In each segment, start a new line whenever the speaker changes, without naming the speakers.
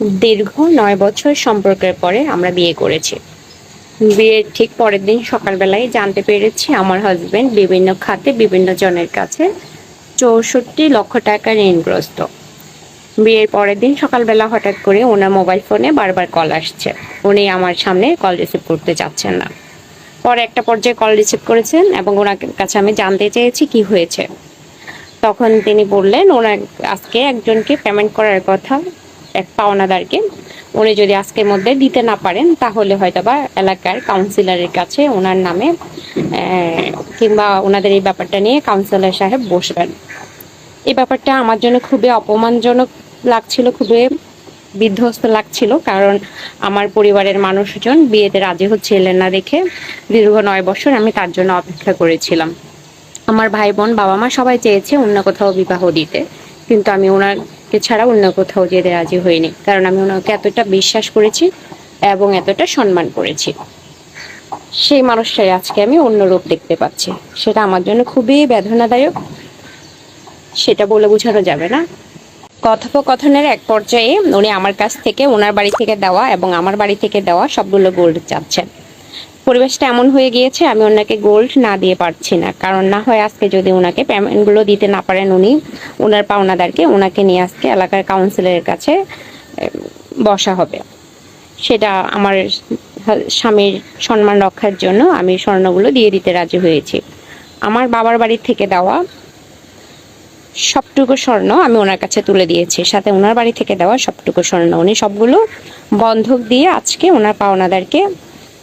দীর্ঘ নয় বছর সম্পর্কের পরে আমরা বিয়ে করেছি। বিয়ের ঠিক পরের দিন সকালবেলায় জানতে পেরেছি আমার হাজবেন্ড বিভিন্ন খাতে বিভিন্ন জনের কাছে চৌষট্টি লক্ষ টাকা ঋণগ্রস্ত। বিয়ের পরের দিন সকালবেলা হঠাৎ করে ওনার মোবাইল ফোনে বারবার কল আসছে। উনি আমার সামনে কল রিসিভ করতে চাচ্ছেন না। পরে একটা পর্যায়ে কল রিসিভ করেছেন এবং ওনার কাছে আমি জানতে চেয়েছি কি হয়েছে। তখন তিনি বললেন, ওনার আজকে একজনকে পেমেন্ট করার কথা এক পাওনাদারকে। উনি যদি আজকের মধ্যে দিতে না পারেন, তাহলে হয়তো বা এলাকার কাউন্সিলরের কাছে ওনার নামে কিংবা ওনাদের এই ব্যাপারটা নিয়ে কাউন্সিলর সাহেব বসবেন। এই ব্যাপারটা আমার জন্য খুবই অপমানজনক লাগছিল, খুবই বিধ্বস্ত লাগছিল, কারণ আমার পরিবারের মানুষজন বিয়েতে রাজি হচ্ছিলেন না দেখে দীর্ঘ নয় বছর আমি তার জন্য অপেক্ষা করেছিলাম। আমার ভাই বোন বাবা মা সবাই চেয়েছে অন্য কোথাও বিবাহ দিতে, কিন্তু আমি ওনাকে ছাড়া অন্য কোথাও যেতে রাজি হইনি। কারণ আমি ওনাকে এতটা বিশ্বাস করেছি এবং এতটা সম্মান করেছি। সেই মানুষটাই আজকে আমি অন্য রূপ দেখতে পাচ্ছি। সেটা আমার জন্য খুবই বেদনাদায়ক। সেটা বলে বোঝানো যাবে না। কথোপকথনের এক পর্যায়ে উনি আমার কাছ থেকে, ওনার বাড়ি থেকে দেওয়া এবং আমার বাড়ি থেকে দেওয়া সবগুলো গোল্ড চাচ্ছেন। পরিবেশটা এমন হয়ে গিয়েছে, আমি ওনাকে গোল্ড না দিয়ে পারছি না। কারণ না হয় আজকে যদি ওনাকে পেমেন্টগুলো দিতে না পারেন উনি ওনার পাওনাদারকে ওনাকে নিয়ে আজকে এলাকার কাউন্সিলরের কাছে বসা হবে। সেটা আমার স্বামীর সম্মান রক্ষার জন্য আমি স্বর্ণগুলো দিয়ে দিতে রাজি হয়েছি। আমার বাবার বাড়ি থেকে দেওয়া সবটুকু স্বর্ণ আমি ওনার কাছে তুলে দিয়েছি। সাথে ওনার বাড়ি থেকে দেওয়া সবটুকু স্বর্ণ। উনি সবগুলো বন্ধক দিয়ে আজকে ওনার পাওনাদারকে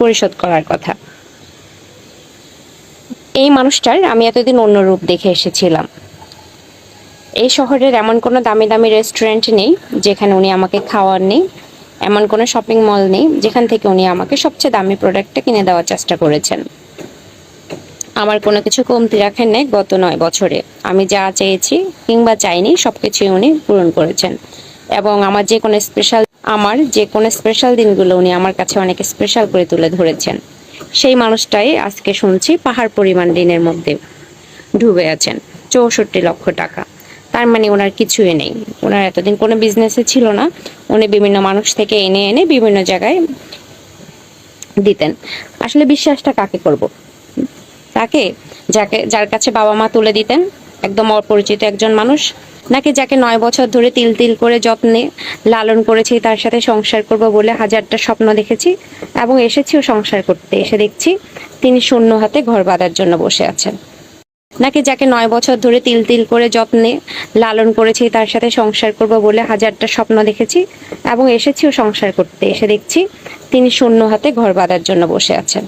পরিশোধ করার কথা। এই মানুষটার আমি এতদিন অন্য রূপ দেখে এসেছিলাম। এই শহরের এমন কোনো দামি দামি রেস্টুরেন্ট নেই, যেখানে উনি আমাকে খাওয়ার নেই। এমন কোনো শপিং মল নেই, যেখান থেকে উনি আমাকে সবচেয়ে দামি প্রোডাক্টটা কিনে দেওয়ার চেষ্টা করেছেন। আমার কোনো কিছু কমতি রাখেন নাই গত নয় বছরে। আমি যা চেয়েছি কিংবা চাইনি সব কিছুই উনি পূরণ করেছেন। এবং আমার যে কোনো স্পেশাল আমার যে কোনো স্পেশাল দিনগুলো উনি আমার কাছে অনেক স্পেশাল করে তুলে ধরেছেন। সেই মানুষটাই আজকে শুনছি পাহাড় পরিমাণ ঋণের মধ্যে ডুবে আছেন, চৌষট্টি লক্ষ টাকা। তার মানে ওনার কিছুই নেই। ওনার এতদিন কোনো বিজনেসে ছিল না। উনি বিভিন্ন মানুষ থেকে এনে এনে বিভিন্ন জায়গায় দিতেন। আসলে বিশ্বাসটা কাকে করব? তাকে, যাকে, যার কাছে বাবা মা তুলে দিতেন একদম অপরিচিত একজন মানুষ, নাকি যাকে নয় বছর ধরে তিল তিল করে যত্নে লালন করেছি, তার সাথে সংসার করব বলে হাজারটা স্বপ্ন দেখেছি এবং এসেছিও সংসার করতে এসে দেখছি তিনি শূন্য হাতে ঘর বাঁধার জন্য বসে আছেন। নাকি যাকে নয় বছর ধরে তিল তিল করে যত্নে লালন করেছি, তার সাথে সংসার করব বলে হাজারটা স্বপ্ন দেখেছি এবং এসেছিও সংসার করতে এসে দেখছি তিনি শূন্য হাতে ঘর বাঁধার জন্য বসে আছেন।